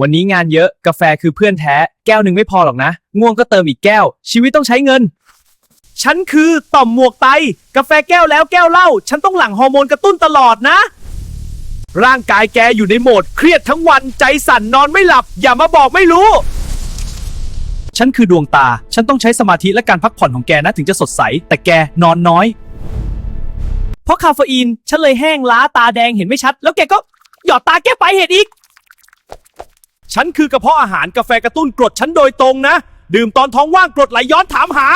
วันนี้งานเยอะกาแฟคือเพื่อนแท้ แก้วหนึ่งไม่พอหรอกนะ ง่วงก็เติมอีกแก้ว ชีวิตต้องใช้เงิน ฉันคือต่อมหมวกไต กาแฟแก้วแล้วแก้วเหล้าฉันต้องหลั่งฮอร์โมนกระตุ้นตลอดนะ ร่างกายแกอยู่ในโหมดเครียดทั้งวันใจสั่นนอนไม่หลับ อย่ามาบอกไม่รู้ ฉันคือดวงตา ฉันต้องใช้สมาธิและการพักผ่อนของแกนะถึงจะสดใส แต่แกนอนน้อย เพราะคาเฟอีนฉันเลยแห้งล้าตาแดงเห็นไม่ชัด แล้วแกก็หยอดตาแก้ปเหตุอีก ฉันคือกระเพาะอาหารกาแฟกระตุ้นกรดฉันโดยตรงนะ ดื่มตอนท้องว่างกรดไหลย้อนถามหา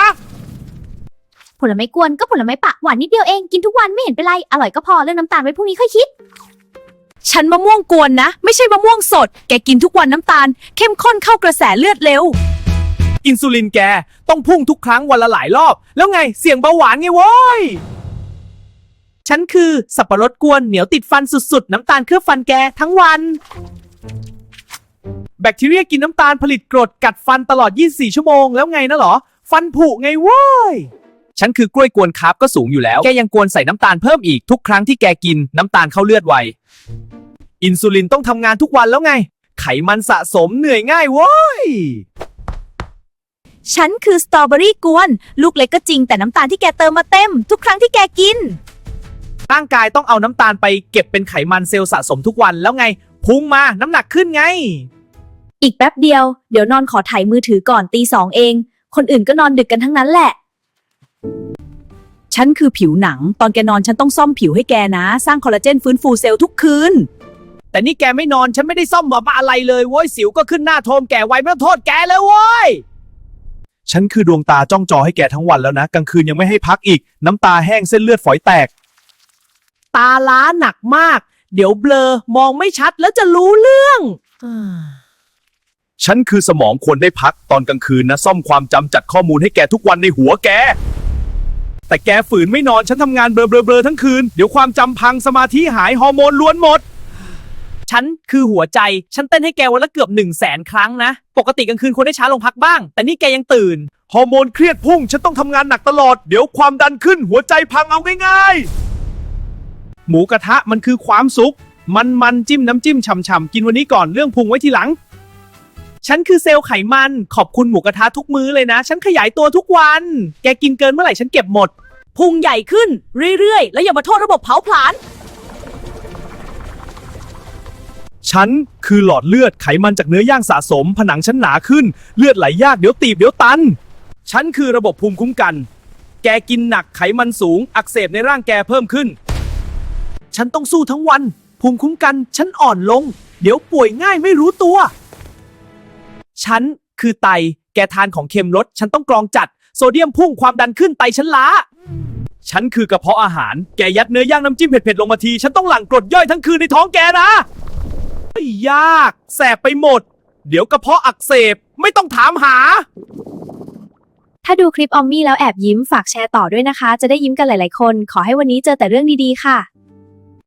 ผลไม้กวนก็ผลไม้ปะหวานนิดเดียวเองกินทุกวันไม่เห็นเป็นไร อร่อยก็พอเรื่องน้ำตาลไว้พรุ่งนี้ค่อยคิด ฉันมะม่วงกวนนะ ไม่ใช่มะม่วงสด แกกินทุกวันน้ำตาล เข้มข้นเข้ากระแสเลือดเร็ว อินซูลินแกต้องพุ่งทุกครั้งวันละหลายรอบ แล้วไงเสี่ยงเบาหวานไงโว้ยฉันคือสับปะรดกวนเหนียวติดฟันสุดๆ น้ำตาลเคลือบฟันแกทั้งวัน แบคทีเรียกินน้ำตาลผลิตกรดกัดฟันตลอด 24 ชั่วโมงแล้วไงนะเหรอ ฟันผุไงโว้ย ฉันคือกล้วยกวนคาร์บก็สูงอยู่แล้ว แกยังกวนใส่น้ำตาลเพิ่มอีกทุกครั้งที่แกกินน้ำตาลเข้าเลือดไว อินซูลินต้องทำงานทุกวันแล้วไง ไขมันสะสมเหนื่อยง่ายโว้ย ฉันคือสตรอเบอรี่กวน ลูกเล็กก็จริงแต่น้ำตาลที่แกเติมมาเต็ม ทุกครั้งที่แกกิน ร่างกายต้องเอาน้ำตาลไปเก็บเป็นไขมันเซลล์สะสมทุกวันแล้วไง พุงมาน้ำหนักขึ้นไง อีกแป๊บเดียว เดี๋ยวนอนขอถ่ายมือถือก่อนตีสองเอง คนอื่นก็นอนดึกกันทั้งนั้นแหละ ฉันคือผิวหนัง ตอนแกนอนฉันต้องซ่อมผิวให้แกนะ สร้างคอลลาเจนฟื้นฟูเซลล์ทุกคืน แต่นี่แกไม่นอนฉันไม่ได้ซ่อมบาอะไรเลยโว้ยสิวก็ขึ้นหน้าโทมแกไว้ไม่ต้องโทษแกเลยโว้ยฉันคือดวงตาจ้องจอให้แกทั้งวันแล้วนะกลางคืนยังไม่ให้พักอีก น้ำตาแห้งเส้นเลือดฝอยแตก ตาล้าหนักมาก เดี๋ยวเบลอมองไม่ชัดแล้วจะรู้เรื่อง ฉันคือสมองควรได้พักตอนกลางคืนนะซ่อมความจำจัดข้อมูลให้แกทุกวันในหัวแก แต่แกฝืนไม่นอนฉันทำงานเบลอเบลอๆทั้งคืน เดี๋ยวความจำพังสมาธิหายฮอร์โมนล้วนหมด ฉันคือหัวใจ ฉันเต้นให้แกวันละเกือบหนึ่งแสนครั้งนะ ปกติกลางคืนควรได้ช้าลงพักบ้าง แต่นี่แกยังตื่น ฮอร์โมนเครียดพุ่ง ฉันต้องทำงานหนักตลอด เดี๋ยวความดันขึ้นหัวใจพังเอาง่ายๆ หมูกระทะมันคือความสุข มันมันๆจิ้มน้ำจิ้มฉ่ำๆกินวันนี้ก่อนเรื่องพุงไว้ทีหลัง ฉันคือเซลล์ไขมัน ขอบคุณหมูกระทะทุกมื้อเลยนะ ฉันขยายตัวทุกวัน แกกินเกินเมื่อไหร่ฉันเก็บหมด พุงใหญ่ขึ้นเรื่อย ๆ แล้วอย่ามาโทษระบบเผาผลาญ ฉันคือหลอดเลือดไขมันจากเนื้อย่างสะสม ผนังฉันหนาขึ้น เลือดไหลยากเดี๋ยวตีบเดี๋ยวตัน ฉันคือระบบภูมิคุ้มกัน แกกินหนักไขมันสูง อักเสบในร่างแกเพิ่มขึ้น ฉันต้องสู้ทั้งวัน ภูมิคุ้มกัน ฉันอ่อนลง เดี๋ยวป่วยง่ายไม่รู้ตัว ฉันคือไต แกทานของเค็มลด ฉันต้องกรองจัด โซเดียมพุ่งความดันขึ้นไตฉันล้า ฉันคือกระเพาะอาหาร แกยัดเนื้อย่างน้ำจิ้มเผ็ดๆลงมาที ฉันต้องหลั่งกรดย่อยทั้งคืนในท้องแกนะยาก แสบไปหมด เดี๋ยวกระเพาะอักเสบ ไม่ต้องถามหา ถ้าดูคลิปออมมี่แล้วแอบยิ้มฝากแชร์ต่อด้วยนะคะ จะได้ยิ้มกันหลาย ๆ คน ขอให้วันนี้เจอแต่เรื่องดี ๆ ค่ะ